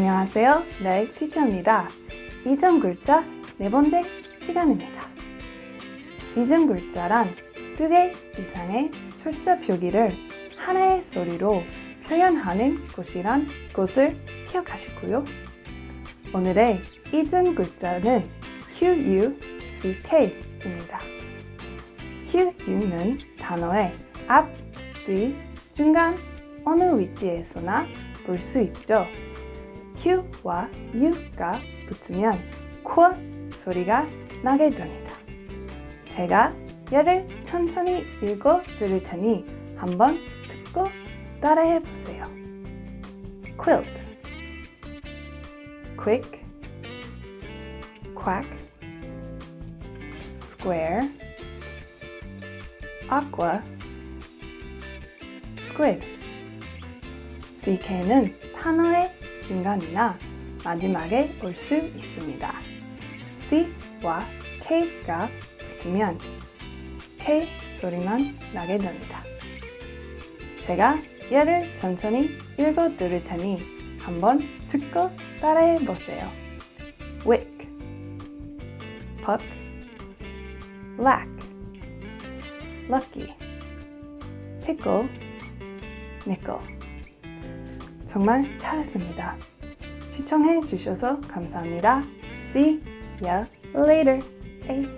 안녕하세요. 나의 티처입니다. 이전 글자 네 번째 시간입니다. 이전 글자란 두 개 이상의 철자 표기를 하나의 소리로 표현하는 곳이란 것을 기억하시고요. 오늘의 이전 글자는 QUCK입니다. QU는 단어의 앞, 뒤, 중간 어느 위치에서나 볼 수 있죠. Q와 U가 붙으면 코 소리가 나게 됩니다. 제가 얘를 천천히 읽어 드릴 테니 한번 듣고 따라해 보세요. quilt, quick, quack, square, aqua, squid. CK는 단어의 중간이나 마지막에 올 수 있습니다. C와 K가 붙으면 K 소리만 나게 됩니다. 제가 얘를 천천히 읽어 드릴 테니 한번 듣고 따라해 보세요. wick, puck, lack, lucky, pickle, nickel. 정말 잘했습니다. 시청해 주셔서 감사합니다. See ya later. 에이.